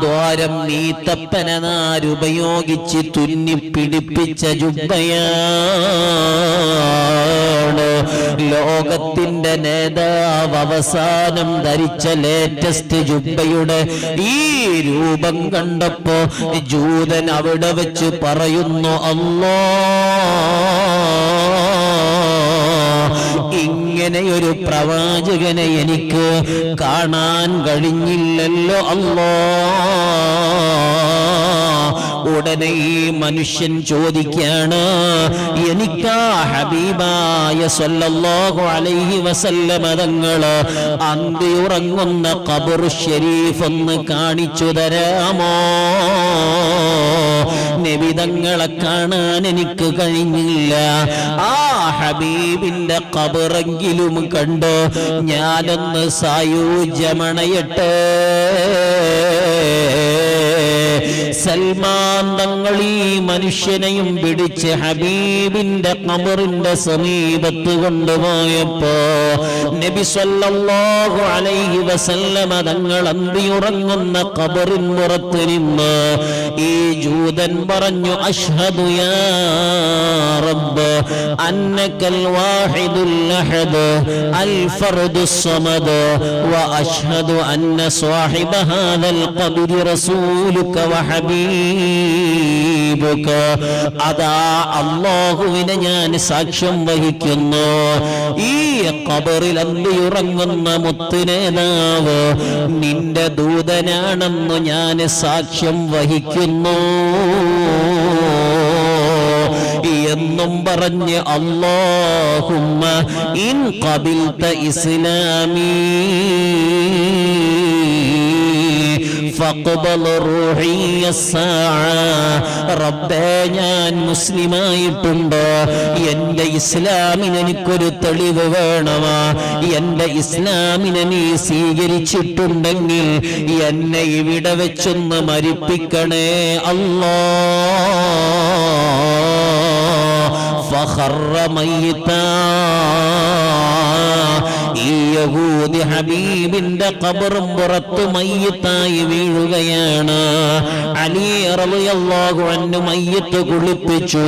ദ്വാരം നീ നാരുപയോഗിച്ച് തുന്നി പിടിപ്പിച്ച ജുബയാണ്. ലോകത്തിന്റെ നേതാവ് അവസാനം ധരിച്ച ലേറ്റസ്റ്റ് ജുബയുടെ ഈ രൂപം കണ്ടപ്പോ ജൂതൻ അവിടെ വെച്ച് പറയുന്നു അല്ലോ ഇങ്ങനെയൊരു പ്രവാചകനെ എനിക്ക് കാണാൻ കഴിഞ്ഞില്ലല്ലോ അല്ലോ. ഉടനെ ഈ മനുഷ്യൻ ചോദിക്കാണ് എനിക്കാ ഹബീബായ സല്ലല്ലാഹു അലൈഹി വസല്ലമ തങ്ങൾ അന്തിയുറങ്ങുന്ന ഖബർ ഷരീഫ് ഒന്ന് കാണിച്ചു തരാമോ? നബിതങ്ങളെ കാണാൻ എനിക്ക് കഴിഞ്ഞില്ല. ആ ഹബീബിന്റെ കബറെങ്കിലും കണ്ട് ഞാനൊന്ന് സായുജമണയട്ടെ സൽമാൻ തങ്ങൾ ഈ മനുഷ്യനെയും പിടിച്ച് ഹബീബിന്റെ കബറിന്റെ സമീപത്ത് കൊണ്ടുപോയപ്പോ നബി സ്വല്ലല്ലാഹു അലൈഹി വസല്ലമ തങ്ങൾ അന്തിയുറങ്ങുന്ന കബറിൻ പുറത്ത് നിന്ന് ഈ ജൂതൻ പറഞ്ഞു അഷ്ഹദു യാ റബ്ബ് അന്നക്കൽ വാഹിദുൽ അഹദ് അൽ ഫർദു സമദ് അഷ്ഹദു അന്ന സ്വാഹിബ ഹാദൽ ഖബ്രി റസൂലുക വഹബീബ് ഹബീബുക്ക് അതാ അള്ളാഹുവിനെ ഞാൻ സാക്ഷ്യം വഹിക്കുന്നു. ഈ കബറിൽ അന്തിയുറങ്ങുന്ന മുത്തുനേതാവ് നിന്റെ ദൂതനാണെന്ന് ഞാൻ സാക്ഷ്യം വഹിക്കുന്നു. എന്നും പറഞ്ഞ് അള്ളാഹുമ്മ ഇൻ കബിൽത്ത ഇസ്ലാമീ റബ്ബേ ഞാൻ മുസ്ലിമായിട്ടുണ്ട്? എന്റെ ഇസ്ലാമിന് എനിക്കൊരു തെളിവ് വേണമാ. എന്റെ ഇസ്ലാമിനെ നീ സ്വീകരിച്ചിട്ടുണ്ടെങ്കിൽ എന്നെ ഇവിടെ വെച്ചൊന്ന് മരിപ്പിക്കണേ അല്ലോ. ഫഹറ മയ്യത്താ. ഈ യഹൂദി ഹബീബിന്റെ കബറും പുറത്തു മയ്യത്തായി വീഴുകയാണ്. അലി റളിയല്ലാഹു അൻഹു മയ്യത്ത് കുളിപ്പിച്ചു.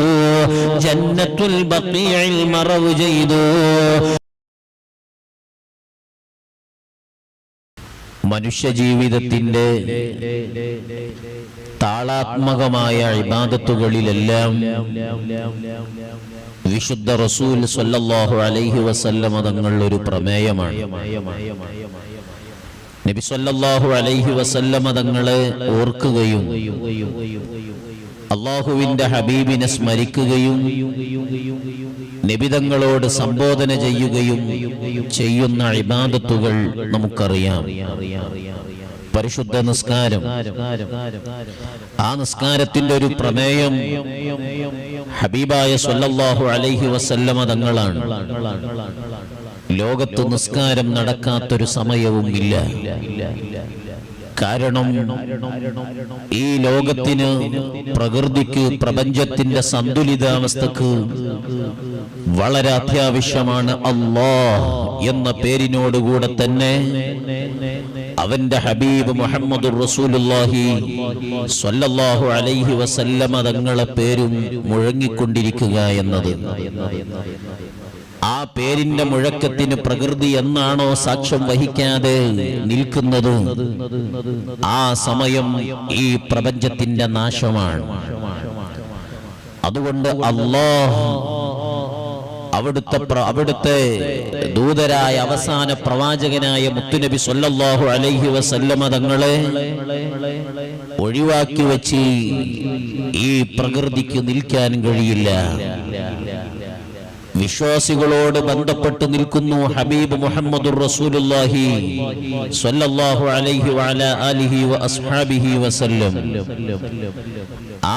ജന്നത്തുൽ ബഖീഇൽ മറവ് ചെയ്തു. മനുഷ്യ ജീവിതത്തിന്റെ താളാത്മകമായ ഇബാദത്തുകളിലെല്ലാം വിശുദ്ധ റസൂൽ സല്ലല്ലാഹു അലൈഹി വസല്ലമ തങ്ങൾ ഒരു പ്രമേയമാണ്. നബി സല്ലല്ലാഹു അലൈഹി വസല്ലമ തങ്ങളെ ഓർക്കുകയും അള്ളാഹുവിന്റെ ഹബീബിനെ സ്മരിക്കുകയും നിബിതങ്ങളോട് സംബോധന ചെയ്യുകയും ചെയ്യുന്ന ഇബാദത്തുകൾ നമുക്കറിയാം. പരിശുദ്ധ നിസ്കാരം. ആ നിസ്കാരത്തിന്റെ ഒരു പ്രമേയം ഹബീബായ സല്ലല്ലാഹു അലൈഹി വസല്ലമ തങ്ങളാണ്. ലോകത്ത് നിസ്കാരം നടക്കാത്തൊരു സമയവും ഇല്ല കാരണം ഈ ലോകത്തിന് പ്രകൃതിക്ക് പ്രപഞ്ചത്തിന്റെ സന്തുലിതാവസ്ഥക്ക് വളരെ അത്യാവശ്യമാണ് അള്ളാ എന്ന പേരിനോടുകൂടെ തന്നെ അവന്റെ ഹബീബ് മുഹമ്മദ് സ്വല്ലല്ലാഹു അലൈഹി വസല്ലമ തങ്ങളെ പേരും മുഴങ്ങിക്കൊണ്ടിരിക്കുക എന്നത്. ആ പേരിന്റെ മുഴക്കത്തിന് പ്രകൃതി എന്നാണോ സാക്ഷ്യം വഹിക്കാതെ നിൽക്കുന്നത്? ആ സമയം ഈ പ്രപഞ്ചത്തിന്റെ നാശമാണ്. അതുകൊണ്ട് അല്ലോ അവിടുത്തെ അവിടുത്തെ ദൂതരായ അവസാന പ്രവാചകനായ മുത്തുനബി സല്ലല്ലാഹു അലൈഹി വസല്ലമ തങ്ങളെ ഒഴിവാക്കി വെച്ച് ഈ പ്രകൃതിക്ക് നിൽക്കാൻ കഴിയില്ല. വിശ്വാസികളോട് ബന്ധപ്പെട്ട് നിൽക്കുന്നു ഹബീബ് മുഹമ്മദ് സ്വല്ലല്ലാഹു അലൈഹി വഅല ആലിഹി വ വസല്ലം.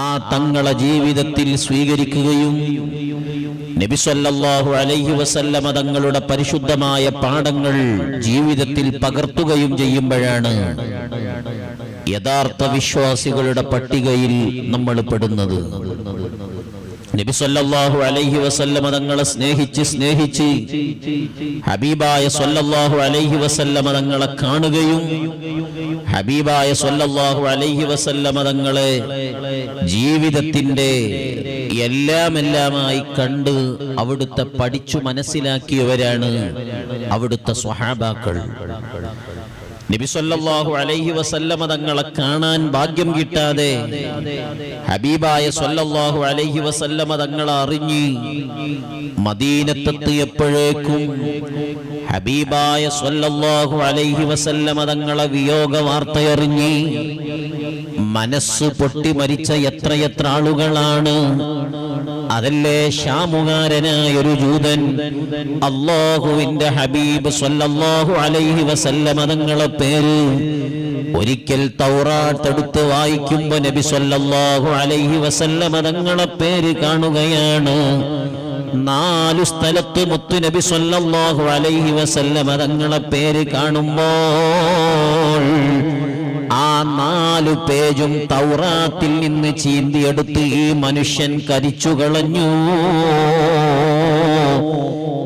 ആ തങ്ങളെ ജീവിതത്തിൽ സ്വീകരിക്കുകയും നബി സല്ലല്ലാഹു അലൈഹി വസല്ലമ തങ്ങളുടെ പരിശുദ്ധമായ പാഠങ്ങൾ ജീവിതത്തിൽ പകർത്തുകയും ചെയ്യുമ്പോഴാണ് യഥാർത്ഥ വിശ്വാസികളുടെ പട്ടികയിൽ നമ്മൾ പെടുന്നത്. നബി സല്ലല്ലാഹു അലൈഹി വസല്ലമ തങ്ങളെ സ്നേഹിച്ച് സ്നേഹിച്ച് ഹബീബായ സല്ലല്ലാഹു അലൈഹി വസല്ലമ തങ്ങളെ കാണുകയും ഹബീബായ സല്ലല്ലാഹു അലൈഹി വസല്ലമ തങ്ങളെ ജീവിതത്തിന്റെ എല്ലാം എല്ലാമായി കണ്ട് അവിടുത്തെ പഠിച്ചു മനസ്സിലാക്കിയവരാണ് അവിടുത്തെ സ്വഹാബാക്കൾ. നബി സല്ലല്ലാഹു അലൈഹി വസല്ലമ തങ്ങളെ കാണാൻ ഭാഗ്യം കിട്ടാതെ ഹബീബായ സല്ലല്ലാഹു അലൈഹി വസല്ലമ തങ്ങളെ അറിഞ്ഞ് മദീനത്തെത്തിയപ്പോഴേക്കും ഹബീബായ സല്ലല്ലാഹു അലൈഹി വസല്ലമ തങ്ങളെ വിയോഗ വാർത്തയറിഞ്ഞ് മനസ്സ് പൊട്ടി മരിച്ച എത്രയെത്ര ആളുകളാണ് അതല്ലേ ഷാമുകാരനായ ഒരു ജൂതൻ? അള്ളാഹുവിന്റെ ഹബീബ് സല്ലല്ലാഹു അലൈഹി വസല്ലമ തങ്ങളെ പേര് ഒരിക്കൽ തൗറാത്തെടുത്ത് വായിക്കുമ്പോ നബി സല്ലല്ലാഹു അലൈഹി വസല്ലമ തങ്ങളെ പേര് കാണുകയാണ്. നാലു സ്ഥലത്ത് മുത്തു നബി സല്ലല്ലാഹു അലൈഹി വസല്ലമ തങ്ങളെ പേര് കാണുമ്പോൾ നാലു പേജും തൗറാത്തിൽ നിന്ന് ചീന്തിയെടുത്ത് ഈ മനുഷ്യൻ കരിച്ചു കളഞ്ഞു.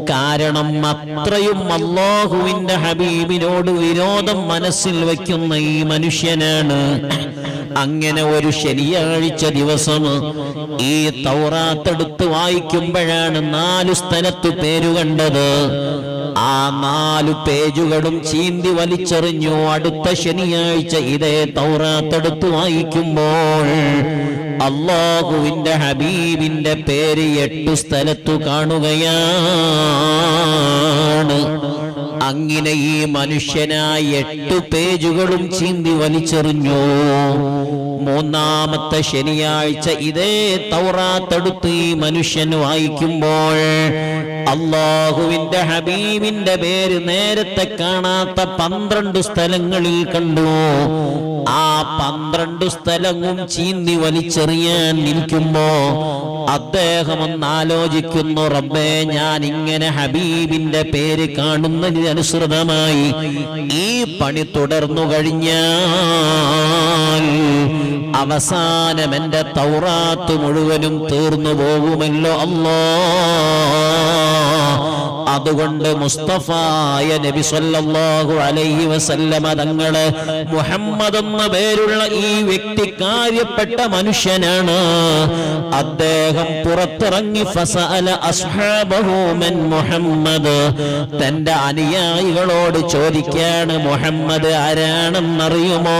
കാരണം അത്രയും അള്ളാഹുവിന്റെ ഹബീബിനോട് വിരോധം മനസ്സിൽ വയ്ക്കുന്ന ഈ മനുഷ്യനാണ്. അങ്ങനെ ഒരു ശനിയാഴ്ച ദിവസം ഈ തൗറാത്തെടുത്ത് വായിക്കുമ്പോഴാണ് നാലു സ്ഥലത്ത് പേരു കണ്ടത്. ആ നാലു പേജുകളും ചീന്തി വലിച്ചെറിഞ്ഞു. അടുത്ത ശനിയാഴ്ച ഇതേ തൗറാത്തെടുത്ത് വായിക്കുമ്പോൾ അള്ളാഹുവിന്റെ ഹബീബിന്റെ പേര് എട്ടു സ്ഥലത്തു കാണുകയാണ്. അങ്ങനെ ഈ മനുഷ്യനായി എട്ടു പേജുകളും ചീന്തി വലിച്ചെറിഞ്ഞു. മൂന്നാമത്തെ ശനിയാഴ്ച ഇതേ തൗറാത്തെടുത്ത് ഈ മനുഷ്യൻ വായിക്കുമ്പോൾ അള്ളാഹുവിന്റെ ഹബീബിന്റെ പേര് നേരത്തെ കാണാത്ത പന്ത്രണ്ട് സ്ഥലങ്ങളിൽ കണ്ടു. ആ പന്ത്രണ്ട് സ്ഥലവും ചീന്തി വലിച്ചെറിയാൻ നിൽക്കുമ്പോ അദ്ദേഹം ഒന്ന് ആലോചിക്കുന്നു റബ്ബേ ഞാൻ ഇങ്ങനെ ഹബീബിന്റെ പേര് കാണുന്നതിനനുസൃതമായി ഈ പണി തുടർന്നു കഴിഞ്ഞാൽ അവസാനം എന്റെ തൗറാത്ത് മുഴുവനും തീർന്നു പോകുമല്ലോ അല്ലോ. അതുകൊണ്ട് മുസ്തഫായ നബി സല്ലല്ലാഹു അലൈഹി വസല്ലമ തങ്ങൾ മുഹമ്മദ് എന്ന പേരുള്ള ഈ വ്യക്തി കാര്യപ്പെട്ട മനുഷ്യനാണ്. അദ്ദേഹം പുറത്തിറങ്ങി ഫസഅല അസ്ഹാബഹു മൻ മുഹമ്മദ്. തന്റെ അനുയായികളോട് ചോദിക്കാണ് മുഹമ്മദ് ആരാണെന്നറിയുമോ?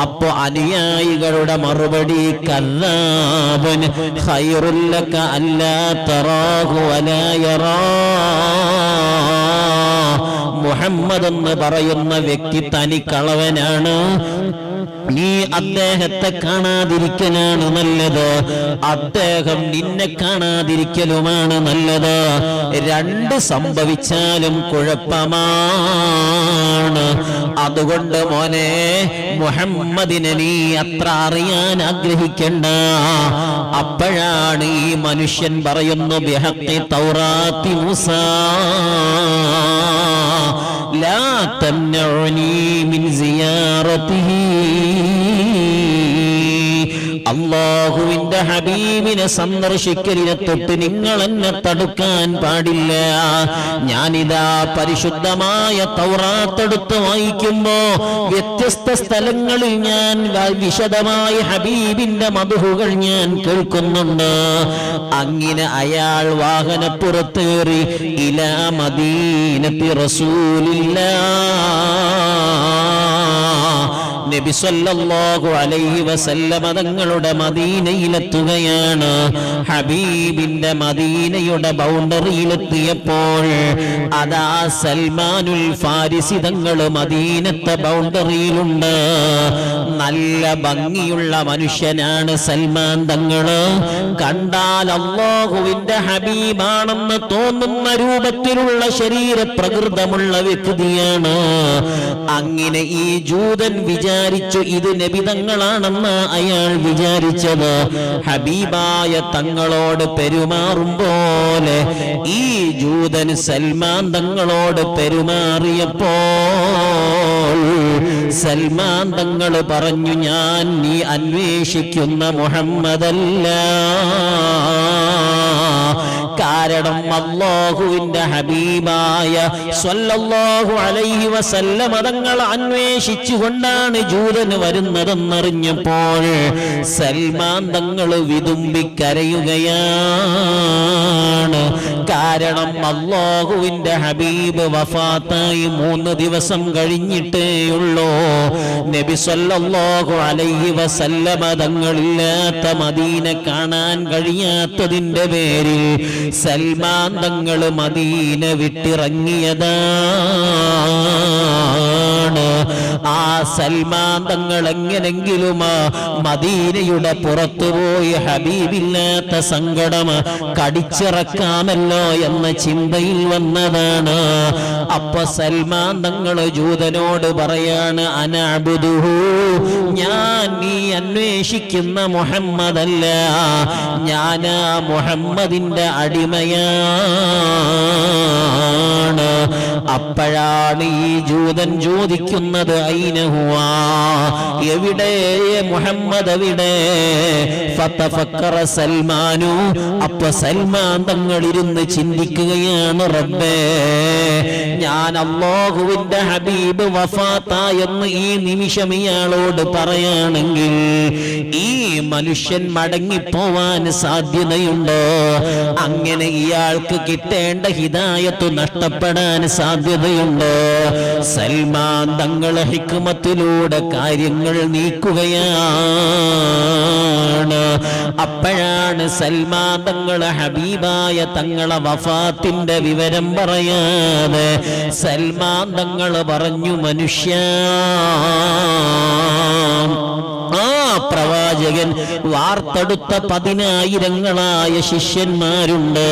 അപ്പോ അനുയായികളുടെ മറുപടി കല്ലാബൻ ഹൈറുല്ലക്ക അല്ലാ മുഹമ്മദ് എന്ന് പറയുന്ന വ്യക്തി തനിക്കളവനാണ്. നീ അദ്ദേഹത്തെ കാണാതിരിക്കലാണ് നല്ലത്. അദ്ദേഹം നിന്നെ കാണാതിരിക്കലുമാണ് നല്ലത്. രണ്ട് സംഭവിച്ചാലും കുഴപ്പമാണ്. അതുകൊണ്ട് മോനെ മുഹമ്മദിനെ നീ അത്ര അറിയാൻ ആഗ്രഹിക്കണ്ട. അപ്പോഴാണ് ഈ മനുഷ്യൻ പറയുന്നു ബിഹത്തി തൗറാത്തി മൂസ. ലാ തന്നോനീ മിൻ സിയാറത്തിഹീ. അള്ളാഹുവിന്റെ ഹബീബിനെ സന്ദർശിക്കലിനെ തൊട്ട് നിങ്ങൾ എന്നെ തടുക്കാൻ പാടില്ല. ഞാനിതാ പരിശുദ്ധമായ തൗറാത്തെടുത്ത് വായിക്കുമ്പോ വ്യത്യസ്ത സ്ഥലങ്ങളിൽ ഞാൻ വിശദമായി ഹബീബിന്റെ മധുഹുകൾ ഞാൻ കേൾക്കുന്നുണ്ട്. അങ്ങനെ അയാൾ വാഹനപ്പുറത്തേറി ഇലാ മദീനത്തി റസൂലില്ല. നബി സല്ലല്ലാഹു അലൈഹി വസല്ലമ തങ്ങളുടെ മദീനയിലെത്തുകയാണ്. ഹബീബിന്റെ മദീനയുടെ ബൗണ്ടറിയിലെത്തിയപ്പോൾ അതാ സൽമാനുൽ ഫാരിസി തങ്ങൾ മദീനത്തെ ബൗണ്ടറിയിലുണ്ട്. നല്ല ഭംഗിയുള്ള മനുഷ്യനാണ് സൽമാൻ തങ്ങൾ. കണ്ടാൽ അള്ളാഹുവിന്റെ ഹബീബാണെന്ന് തോന്നുന്ന രൂപത്തിലുള്ള ശരീര പ്രകൃതമുള്ള വ്യക്തിയാണ്. അങ്ങനെ ഈ ജൂതൻ വിചാരിച്ചു ഇത് നബിതങ്ങളാണെന്ന് അയാൾ വിചാരിച്ചത്. ഹബീബായ തങ്ങളോട് പെരുമാറും പോലെ ഈ ജൂതൻ സൽമാൻ തങ്ങളോട് പെരുമാറിയപ്പോൾ സൽമാൻ തങ്ങൾ പറഞ്ഞു ഞാൻ നീ അന്വേഷിക്കുന്ന മുഹമ്മദല്ല. കാരണം അള്ളാഹുവിന്റെ ഹബീബായ സ്വല്ലല്ലാഹു അലൈഹി വസല്ലമ തങ്ങൾ അന്വേഷിച്ചുകൊണ്ടാണ് ജൂതന് വരുന്നതെന്നറിഞ്ഞപ്പോൾ സൽമാൻ തങ്ങൾ വിതുമ്പിക്കരയുകയാണ്. കാരണം അള്ളാഹുവിന്റെ ഹബീബ് വഫാത്തായി മൂന്ന് ദിവസം കഴിഞ്ഞിട്ടേയുള്ളൂ നബി സല്ലല്ലാഹു അലൈഹി വസല്ല മതങ്ങളില്ലാത്ത മദീന കാണാൻ കഴിയാത്തതിന്റെ പേരിൽ സൽമാൻ തങ്ങൾ മദീന വിട്ടിറങ്ങിയതാണ്. ആ സൽമാൻ തങ്ങൾ എങ്ങനെങ്കിലും മദീനയുടെ പുറത്തുപോയി ഹബീബില്ലാത്ത സങ്കടം കടിച്ചിറക്കാമല്ലോ എന്ന ചിന്തയിൽ വന്നതാണ്. അപ്പൊ സൽമാൻ തങ്ങൾ ജൂതനോട് പറയാണ് അനാബുദുഹു ഞാൻ നീ അന്വേഷിക്കുന്ന മുഹമ്മദല്ല. ഞാൻ മുഹമ്മദിന്റെ അടിമയാണ്. അപ്പോഴാണ് ഈ ജൂതൻ ചോദിക്കുന്നത് എവിടെ? മുഹമ്മദ് എവിടെ? സൽമാനു. അപ്പൊ സൽമാൻ തങ്ങളിരുന്ന് ചിന്തിക്കുകയാണ് റബ്ബേ ഞാൻ അള്ളാഹുവിന്റെ ഹബീബ് വഫാത്ത എന്ന് ഈ നിമിഷം ഇയാളോട് പറയുകയാണെങ്കിൽ ഈ മനുഷ്യൻ മടങ്ങിപ്പോവാൻ സാധ്യതയുണ്ടോ. അങ്ങനെ ഇയാൾക്ക് കിട്ടേണ്ട ഹിതായത്തു നഷ്ടപ്പെടാൻ സാധ്യതയുണ്ട്. സൽമാൻ തങ്ങളെ ഹിക്കുമത്തിലൂടെ കാര്യങ്ങൾ നീക്കുകയാണ്. അപ്പോഴാണ് സൽമാൻ തങ്ങളെ ഹബീബായ തങ്ങളെ വഫാത്തിന്റെ വിവരം പറയാതെ സൽമാൻ തങ്ങൾ പറഞ്ഞു മനുഷ്യ ആ പ്രവാചകൻ വാർത്തെടുത്ത പതിനായിരങ്ങളായ ശിഷ്യന്മാരുണ്ട്.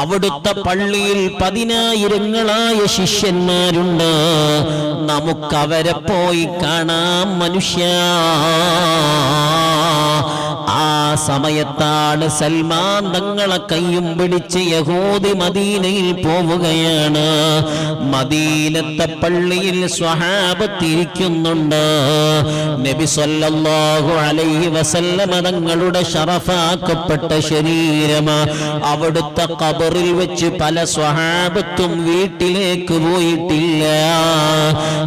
അവിടുത്തെ പള്ളിയിൽ പതിനായിരങ്ങളായ ശിഷ്യന്മാരുണ്ട്. നമുക്കവരെ പോയി കാണാം മനുഷ്യ. ആ സമയത്താണ് സൽമാൻ തങ്ങളെ കയ്യും പിടിച്ച് യഹൂദി മദീനയിൽ പോവുകയാണ്. മദീനത്തെ പള്ളിയിൽ സ്വഹാപത്തിരിക്കുന്നുണ്ട് നബി സല്ലല്ലാഹു അലൈഹി വസല്ലമ തങ്ങളുടെ ഷറഫാക്കപ്പെട്ട ശരീരം അവിടുത്തെ ഖബറിൽ വെച്ച് പല സ്വഹാബത്തും വീട്ടിലേക്ക് പോയിട്ടില്ല.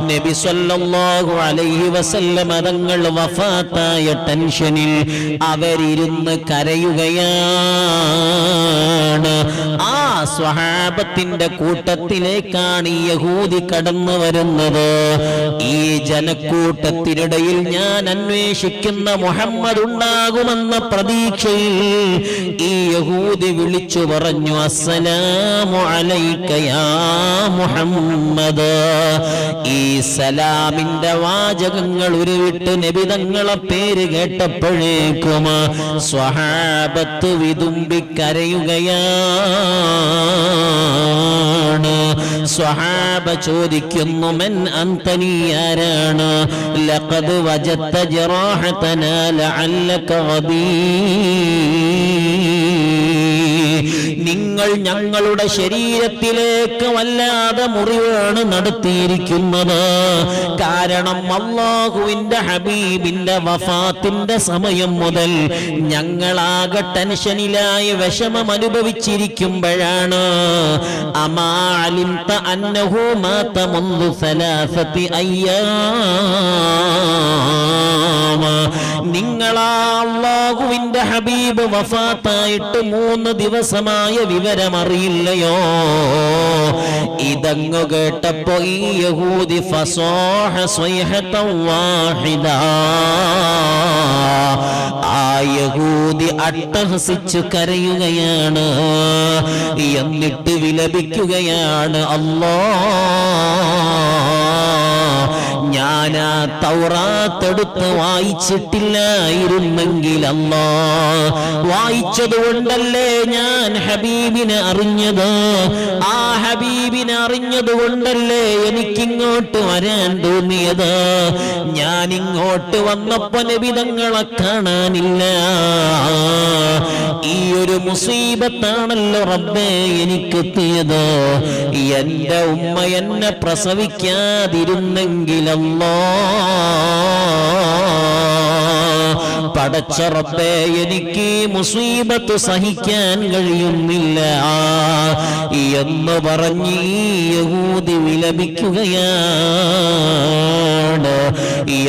നബി സല്ലല്ലാഹു അലൈഹി വസല്ലമ തങ്ങൾ വഫാത്തായ ടെൻഷനിൽ അവരിരുന്ന് കരയുകയാണ്. ആ സ്വഹാബത്തിന്റെ കൂട്ടത്തിലേക്കാണ് യഹൂദി കടന്നു വരുന്നത്. ഈ ജനക്കൂട്ടത്തിനിടയിൽ ഞാൻ അന്വേഷിക്കുന്ന മുഹമ്മദ് ഉണ്ടാകുമെന്ന പ്രതീക്ഷയിൽ ഈ യഹൂദി വിളിച്ചു പറഞ്ഞു അസ്സലാമു അലൈക യാ മുഹമ്മദ്. ഈ സലാമിന്റെ വാചകങ്ങൾ ഉരുവിട്ട് നബിതങ്ങളെ പേര് കേട്ടപ്പോഴേക്കും സ്വഹാബത്ത് വിതുമ്പിക്കരയുകയാണ്. സ്വഹാബ ചോദിക്കുന്നു മെൻ അന്തനി ആരാണ്? ലഖദ് വജത്ത ജറാഹതന ലഅല്ലക ഗദീ നിങ്ങൾ ഞങ്ങളുടെ ശരീരത്തിലേക്ക് വല്ലാതെ മുറിവാണ് നടത്തിയിരിക്കുന്നത്. കാരണം അള്ളാഹുവിന്റെ ഹബീബിന്റെ വഫാത്തിന്റെ സമയം മുതൽ ഞങ്ങളാകെ ടെൻഷനിലായി വിഷമം അനുഭവിച്ചിരിക്കുമ്പോഴാണ്. അമാലിം അന്നഹു മാത നിങ്ങളാ ഹബീബ് വഫാത്തായിട്ട് മൂന്ന് ദിവസമായ വിവരമറിയില്ലയോ? ഇതങ്ങു കേട്ടപ്പോ ഈ യഹൂദി ഫസോഹ സ്വൈഹത്തം ആ യഹൂദി അട്ടഹസിച്ചു കരയുകയാണ് എന്നിട്ട് വിലപിക്കുകയാണ് അല്ലോ. ഞാനാ തൗറാത്തെടുത്ത് വായിച്ചിട്ടില്ലായിരുന്നെങ്കിൽ അല്ലാ. വായിച്ചത് കൊണ്ടല്ലേ ഞാൻ ഹബീബിനെ അറിഞ്ഞത്? ആ ഹബീബിനെ അറിഞ്ഞത് കൊണ്ടല്ലേ എനിക്കിങ്ങോട്ട് വരാൻ തോന്നിയത്? ഞാൻ ഇങ്ങോട്ട് വന്നപ്പോ നബിതങ്ങളെ കാണാനില്ല. ഈ ഒരു മുസീബത്താണല്ലോ റബ്ബേ എനിക്കെത്തിയത്. എന്റെ ഉമ്മ എന്നെ الله പടച്ച റബ്ബേ എനിക്ക് മുസീബത്ത് സഹിക്കാൻ കഴിയുന്നില്ല. എന്ന് പറഞ്ഞ് യഹൂദി വിലപിക്കുകയാണ്.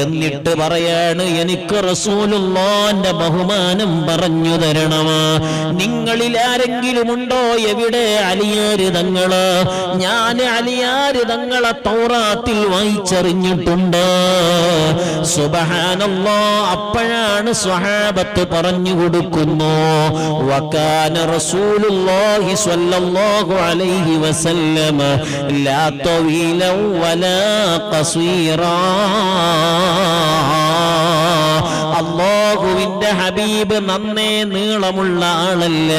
എന്നിട്ട് പറയാണ് എനിക്ക് റസൂലുള്ളാന്റെ ബഹുമാനം പറഞ്ഞു തരണം നിങ്ങളിൽ ആരെങ്കിലും ഉണ്ടോ? എവിടെ? അലിയാര് ഞാൻ അലിയാര് തങ്ങളെ തൗറാത്തിൽ വായിച്ചറിഞ്ഞിട്ടുണ്ട്. സുബഹാനല്ലോ അപ്പോഴാണ് സ്വഹാബത്ത് പറഞ്ഞു കൊടുക്കുന്നു. വകാന റസൂലുള്ളാഹി സ്വല്ലല്ലാഹു അലൈഹി വസല്ലമ ലാ തവീലൻ വലാ ഖസീറാ ഹബീബ് നന്നേ നീളമുള്ള ആളല്ല?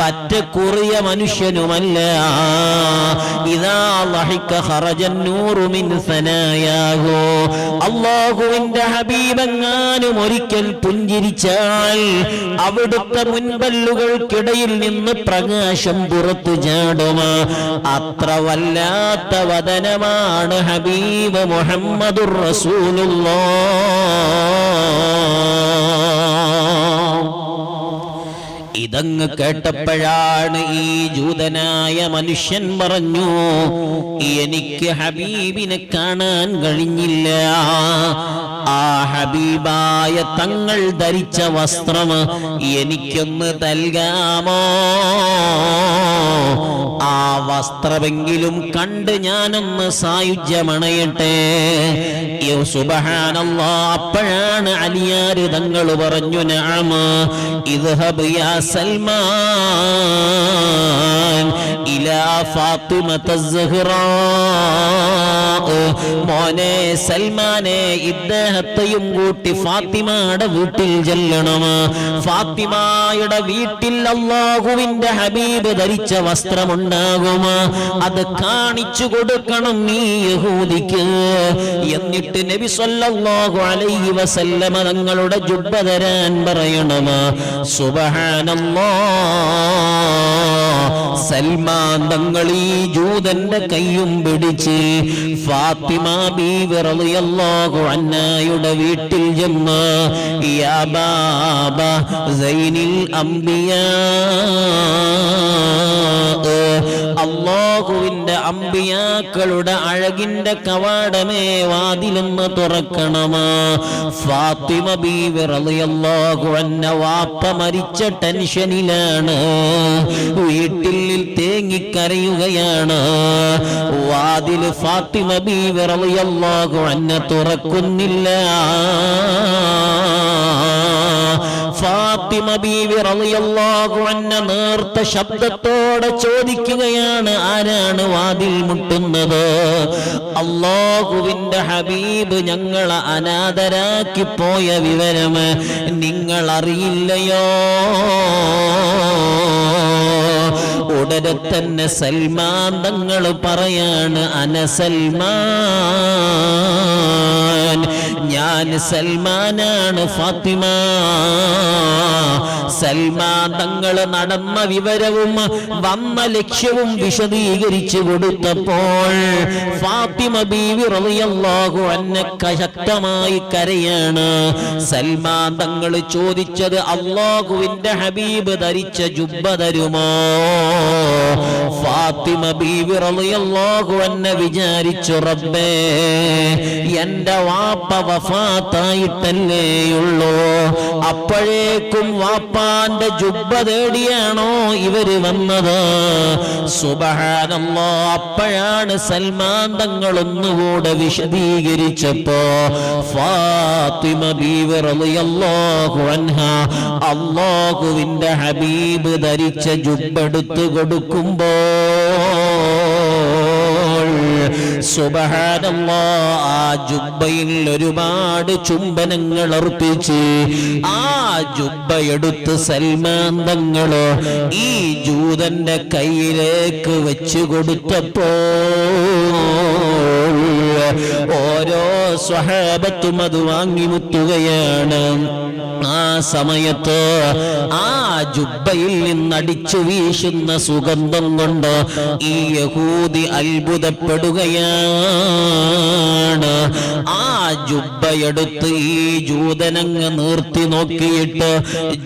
പറ്റ കുറിയ മനുഷ്യനുമല്ല? ഇതാ ലഹിക്ക ഖറജൻ നൂറു മിൻ സനായാഹു. അള്ളാഹുവിന്റെ ഹബീബെങ്ങാനും ഒരിക്കൽ പുഞ്ചിരിച്ചാൽ അവിടുത്തെ മുൻപല്ലുകൾക്കിടയിൽ നിന്ന് പ്രകാശം പുറത്തു ചാടും അത്ര വല്ലാത്ത വതനമാണ് ഹബീബ് മുഹമ്മദുർ റസൂലുള്ളാഹ് ഇതങ്ങ് കേട്ടപ്പോഴാണ് ഈ ജൂതനായ മനുഷ്യൻ പറഞ്ഞു എനിക്ക് ഹബീബിനെ കാണാൻ കഴിഞ്ഞില്ല. ആ ഹബീബായ തങ്ങൾ ധരിച്ച വസ്ത്രം എനിക്കൊന്ന് നൽകാമോ? ആ വസ്ത്രമെങ്കിലും കണ്ട് ഞാനൊന്ന് സായുജ്യമണയട്ടെ. അപ്പോഴാണ് അലിയാര് തങ്ങൾ പറഞ്ഞു നഅമ ഇദ്ഹബ് യാ സൽമാൻ ഇലാ ഫാത്തിമത മോനെ സൽമാനെ ഇദ്ദേഹത്തെയും കൂട്ടി ഫാത്തിമയുടെ വീട്ടിൽ ചെല്ലണം. ഫാത്തിമയുടെ വീട്ടിൽ അള്ളാഹുവിന്റെ ഹബീബ് ധരിച്ച വസ്ത്രമുണ്ടാകും. അത് കാണിച്ചു കൊടുക്കണം നീ യഹൂദിക്ക്. എന്നിട്ട് നബി സല്ലല്ലാഹു അലൈഹി വസല്ലമ തങ്ങളുടെ ജുബ്ബ തരാൻ പറയണം. സുബ്ഹാനല്ലാ. സൽമാൻ ഈ ജൂതന്റെ കയ്യും പിടിച്ച് ഫാത്തിമ ബി റളിയല്ലാഹു അൻഹയുടെ വീട്ടിൽ ബാബ സൈനിൽ അംബിയാ അള്ളാഹുവിന്റെ അമ്പിയാക്കളുടെ അഴകിന്റെ കവാടമേ വാതിലൊന്ന് തുറക്കണമാ. ഫാത്തിമ ബി റളിയല്ലാഹു അൻഹ വാപ്പ മരിച്ച ടെൻഷനിലാണ്. വീട്ടിൽ തേങ്ങിക്കരയുകയാണ് വാതിൽ ഫാത്തിമ ബീവി റളിയല്ലാഹു അൻഹ തുറക്കുന്നില്ല. ഫാത്തിമ ബീവി നേർത്ത ശബ്ദത്തോടെ ചോദിക്കുകയാണ് ആരാണ് വാതിൽ മുട്ടുന്നത്? അള്ളാഹുവിന്റെ ഹബീബ് ഞങ്ങളെ അനാഥരാക്കി പോയ വിവരം നിങ്ങൾ അറിയില്ലയോ ഉടനെ തന്നെ സൽമാൻ തങ്ങൾ പറയാണ് അന സൽമാൻ ഞാൻ സൽമാനാണ് ഫാത്തിമ. സൽമാൻ തങ്ങൾ നടന്ന വിവരവും വന്ന ലക്ഷ്യവും വിശദീകരിച്ചു കൊടുത്തപ്പോൾ ഫാത്തിമ ബീവി റളിയല്ലാഹു അന്നക്ക ശക്തമായി കരയാണ്. സൽമാൻ തങ്ങൾ ചോദിച്ചത് അള്ളാഹുവിന്റെ ഹബീബ് ധരിച്ച ജുബ്ബ തരുമോ? ഫാത്തിമ ബീവി റളിയല്ലാഹു അന്ന വിചാരിച്ചു റബ്ബേ എന്റെ വാപ്പ വഫാത്തായിട്ടല്ലേയുള്ളൂ അപ്പോഴേക്കും വാപ്പാന്റെ ജുബ്ബ തേടിയാണോ ഇവർ വന്നത്? സുബഹാനല്ലോ അപ്പോഴാണ് സൽമാൻ തങ്ങൾ ഒന്നുകൂടെ വിശദീകരിച്ചപ്പോ ഫാത്തിമ ബീവി റളിയല്ലാഹു അൻഹ അള്ളാഹുവിന്റെ ഹബീബ് ധരിച്ച ജുബ്ബെടുത്ത് കൊടുക്കുമ്പോൾ സുബഹാനല്ലാ ആ ജുബ്ബയിൽ ഒരുപാട് ചുംബനങ്ങൾ അർപ്പിച്ച് ആ ജുബ എടുത്ത് സൽമാൻ ഈ ജൂതന്റെ കയ്യിലേക്ക് വെച്ചു കൊടുത്തപ്പോ ഓരോ സ്വഹാബത്തും അത് വാങ്ങി മുത്തുകയാണ്. ആ സമയത്ത് ആ ജുബയിൽ നിന്നടിച്ചു വീശുന്ന സുഗന്ധം കൊണ്ട് ഈ യഹൂദി അത്ഭുതപ്പെടുകയാണ്. ആ ജുബയെടുത്ത് ഈ ജൂതനങ്ങ് നിർത്തി നോക്കിയിട്ട്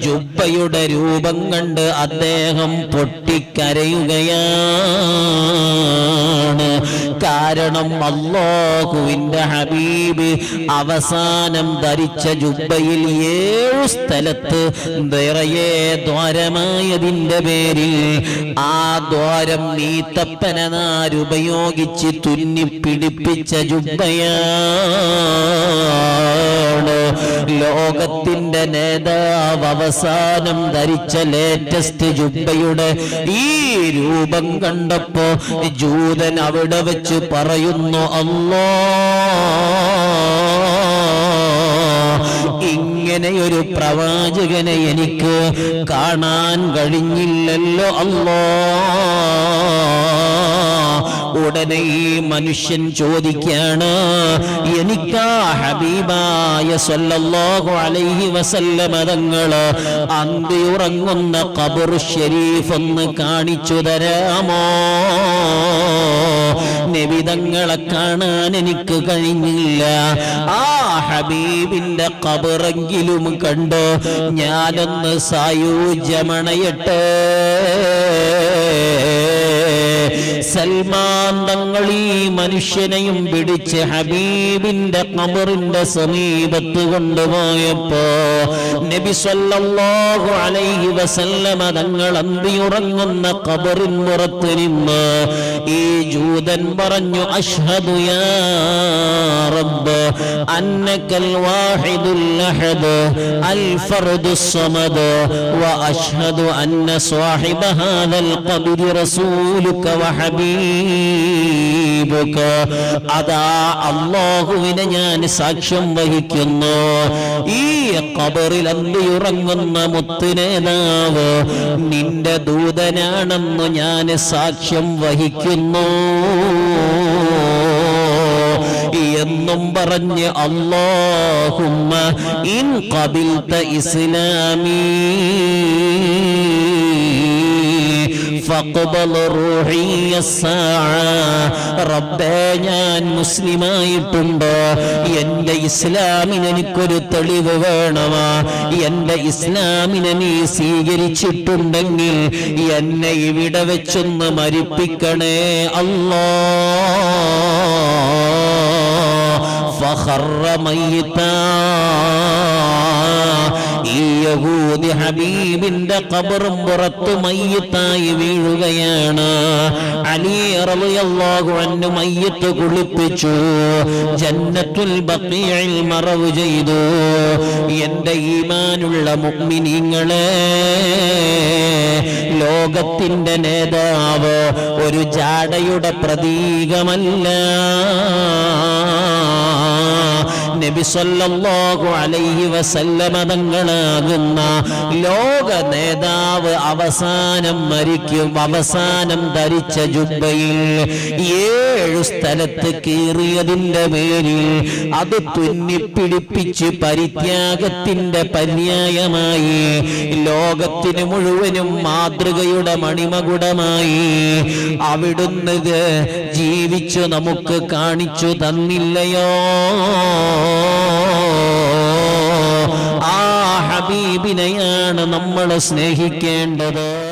ജുബയുടെ രൂപം കണ്ട് അദ്ദേഹം പൊട്ടിക്കരയുകയാണ്. കാരണം അള്ളാഹുവിന്റെ ഹബീബ് അവസാനം ധരിച്ച ജുബയിൽ ഏഴു സ്ഥലത്ത് നിറയെ ദ്വാരമായതിന്റെ പേരിൽ ആ ദ്വാരം നീത്തപ്പനനാരുപയോഗിച്ച് തുന്നി പിടിപ്പിച്ച ജുബയാണ്. ലോകത്തിന്റെ നേതാവ് അവസാനം ധരിച്ച ലേറ്റസ്റ്റ് ജുബയുടെ ഈ രൂപം കണ്ടപ്പോ ജൂതൻ അവിടെ വെച്ച് പറയുന്നു അല്ലോ. ഇങ്ങനെയൊരു പ്രവാചകനെ എനിക്ക് കാണാൻ കഴിഞ്ഞില്ലല്ലോ അല്ലോ. ഉടനെ ഈ മനുഷ്യൻ ചോദിക്കാണ് എനിക്കാ ഹബീബായ സല്ലല്ലാഹു അലൈഹി വസല്ലമ തങ്ങൾ അന്തിയുറങ്ങുന്ന ഖബർ ഷരീഫ് ഒന്ന് കാണിച്ചു തരാമോ? നബിതങ്ങളെ കാണാൻ എനിക്ക് കഴിഞ്ഞില്ല. ആ ഹബീബിന്റെ കബറെങ്കിലും കണ്ടോ? ഞാനൊന്ന് സായൂജ്യമണയട്ടെ. സൽമാൻ തങ്ങൾ ഈ മനുഷ്യനെയും പിടിച്ച് ഹബീബിന്റെ കബറിന്റെ സമീപത്ത് കൊണ്ടുപോയപ്പോ നബി സല്ലല്ലാഹു അലൈഹി വസല്ലമ തങ്ങൾ അന്തിയുറങ്ങുന്ന കബറിൻ പുറത്ത് നിന്ന് ഈ ജൂതൻ പറഞ്ഞു അഷ്ഹദു യാ റബ്ബ് അന്നക്കൽ വാഹിദുൽ അഹദ് അൽ ഫർദുസ് സമദ് വഅഷ്ഹദു അന്ന സ്വാഹിബ ഹാദൽ ഖബ്രി റസൂലുക വഹബീബുക അതാ അല്ലാഹുവിനെ ഞാൻ സാക്ഷ്യം വഹിക്കുന്നു. ഈ ഖബറിൽ അന്തിയുറങ്ങുന്ന മുത്തുനേതാവ് നിന്റെ ദൂതനാണെന്ന് ഞാൻ സാക്ഷ്യം വഹിക്കുന്നു. എന്നും പറഞ്ഞ് അള്ളാഹുമ്മ ഇൻ കബിൽത്ത ഇസ്ലാമീ. ഫഖബൽ റൂഹിയ റബ്ബേ ഞാൻ മുസ്ലിമായിട്ടുണ്ടോ? എന്റെ ഇസ്ലാമിന് എനിക്കൊരു തെളിവ് വേണമാ. എന്റെ ഇസ്ലാമിനെ നീ സ്വീകരിച്ചിട്ടുണ്ടെങ്കിൽ എന്നെ ഇവിടെ വെച്ചൊന്ന് മരിപ്പിക്കണേ അല്ലോ. ഫഹറ യഹൂദി ഹബീബിന്റെ കബറും പുറത്ത് മയ്യത്തായി വീഴുകയാണ്. അലി അൻഹു മയ്യത്ത് കുളിപ്പിച്ചു. ജന്നത്തുൽ ബഖീഇൽ മറവ് ചെയ്തു. എന്റെ ഈമാനുള്ള മുഗ്മിനിങ്ങളെ ലോകത്തിന്റെ നേതാവ് ഒരു ജാടയുടെ പ്രതീകമല്ല. നബി സല്ലല്ലാഹു അലൈഹി വസല്ലമ തങ്ങളാകുന്ന ലോക നേതാവ് അവസാനം മരിക്കും. അവസാനം ധരിച്ച ജുബയിൽ ഏഴു സ്ഥലത്ത് കീറിയതിന്റെ പേരിൽ അത് തുന്നിപ്പിടിപ്പിച്ച് പരിത്യാഗത്തിന്റെ പര്യായമായി. ലോകത്തിന് മുഴുവനും മാതൃകയുടെ മണിമകുടമായി. അവിടുന്ന് ജീവിച്ചു നമുക്ക് കാണിച്ചു തന്നില്ലയോ? ആ ഹബീബിനെയാണ് നമ്മൾ സ്നേഹിക്കേണ്ടത്.